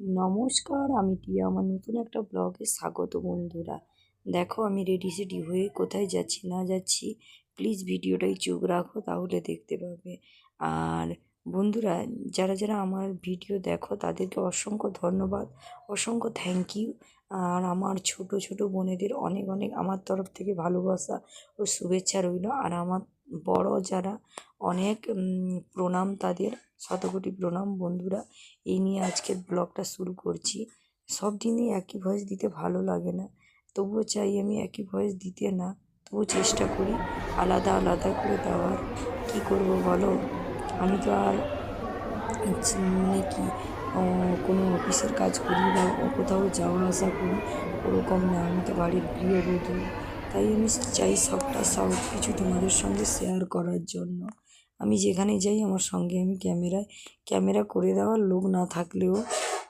নমস্কার, আমি টিয়া। আমার নতুন একটা ব্লগে স্বাগত বন্ধুরা। দেখো, আমি রেডি সেডি হয়ে কোথায় যাচ্ছি, না যাচ্ছি প্লিজ ভিডিওটাই চোখ রাখো, তাহলে দেখতে পাবে। আর বন্ধুরা, যারা যারা আমার ভিডিও দেখো, তাদেরকে অসংখ্য ধন্যবাদ, অসংখ্য থ্যাংক ইউ আর আমার ছোট ছোট বোনেদের অনেক অনেক আমার তরফ থেকে ভালোবাসা ও শুভেচ্ছা রইল। আর আমার বড় যারা অনেক প্রণাম তাদের, শতকোটি প্রণাম বন্ধুরা। এই নিয়ে আজকের ব্লগটা শুরু করছি। সব দিনই একই ভয়েস দিতে ভালো লাগে না। তবুও চাই আমি একই ভয়েস দিতে না তবু চেষ্টা করি আলাদা আলাদা করে দেওয়ার। কী করব বলো? আমি তো আর মানে কি কোনো অফিসের কাজ করি বা কোথাও যাওয়া আসা করি ওরকম না। আমি তো বাড়ির গৃহবধূ। তাই আমি চাই সবটা, সব কিছু তোমাদের সঙ্গে শেয়ার করার জন্য। আমি যেখানে যাই, আমার সঙ্গে আমি ক্যামেরায়, ক্যামেরা করে দেওয়ার লোক না থাকলেও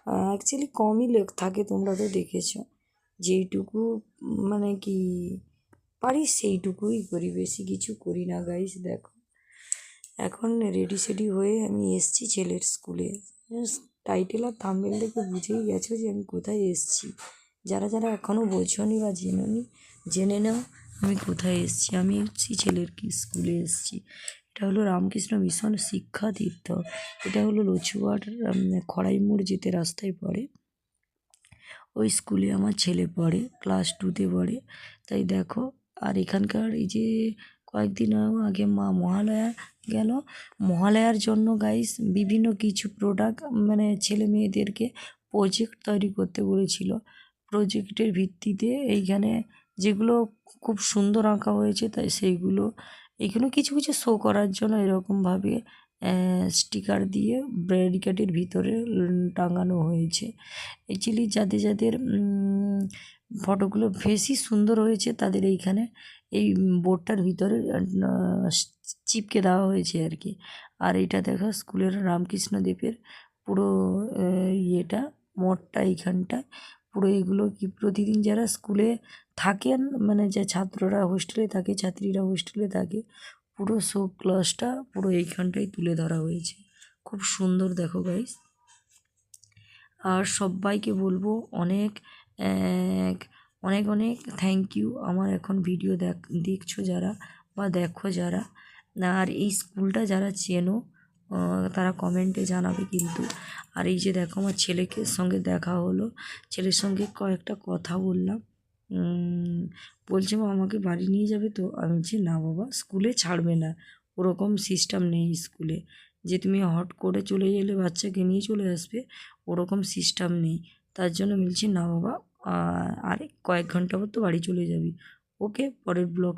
অ্যাকচুয়ালি কমই লোক থাকে, তোমরা তো দেখেছ। যেইটুকু মানে কি, পারি সেইটুকুই করি, বেশি কিছু করি না গাইস দেখো। এখন রেডি সেডি হয়ে আমি এসছি ছেলের স্কুলে। টাইটেল আর থাম্বেল দেখে বুঝেই গেছো যে আমি কোথায় এসছি। যারা যারা এখনও বোঝনি বা জেনোনি, জেনে নাও আমি কোথায় এসছি। আমি এসছি ছেলের কি স্কুলে এসছি। এটা হলো রামকৃষ্ণ মিশন শিক্ষা তীর্থ এটা হলো লছুয়ার খড়াই মোড় যেতে রাস্তায় পড়ে। ওই স্কুলে আমার ছেলে পড়ে, ক্লাস টুতে পড়ে। তাই দেখো, আর এখানকার এই যে কয়েকদিন আগে মা মহালয়া গেল। মহালয়ার জন্য গাইস বিভিন্ন কিছু প্রোডাক্ট মানে ছেলে মেয়েদেরকে প্রজেক্ট তৈরি করতে বলেছিল। প্রজেক্টের ভিত্তিতে এইখানে যেগুলো খুব সুন্দর আঁকা হয়েছে, তাই সেইগুলো এগুলো কিছু কিছু শো করার জন্য এরকমভাবে স্টিকার দিয়ে ব্যারিকেডের ভিতরে টাঙানো হয়েছে। অ্যাকচুয়ালি যাদের যাদের ফটোগুলো বেশি সুন্দর হয়েছে, তাদের এইখানে এই বোর্ডটার ভিতরে চিপকে দেওয়া হয়েছে আর কি আর এটা দেখো, স্কুলের রামকৃষ্ণদেবের পুরো ইয়েটা মোড়টা এইখানটায় পুরো এগুলো কি প্রতিদিন যারা স্কুলে থাকেন মানে যে ছাত্ররা হোস্টেলে থাকে, ছাত্রীরা হোস্টেলে থাকে, পুরো শো ক্লাসটা পুরো এইখানটায় তুলে ধরা হয়েছে। খুব সুন্দর দেখো গাইস আর সবাইকে বলব অনেক অনেক অনেক থ্যাংক ইউ আমার এখন ভিডিও দেখ, দেখছ যারা বা দেখো যারা। আর এই স্কুলটা যারা চেনো তারা কমেন্টে জানাবে কিন্তু। আর এই যে দেখো, আমার ছেলেকে সঙ্গে দেখা হলো। ছেলের সঙ্গে কয়েকটা কথা বললাম। বলছে, মা, আমাকে বাড়ি নিয়ে যাবে তো? আমি বলছি, না বাবা, স্কুলে ছাড়বে না। ওরকম সিস্টেম নেই স্কুলে। যে তুমি হট করে চলে গেলে বাচ্চাকে নিয়ে চলে আসবে, ওরকম সিস্টেম নেই। তার জন্য বলছি, না বাবা আরে কয়েক ঘণ্টা পর তো বাড়ি চলে যাবি। ওকে, পরের ব্লগ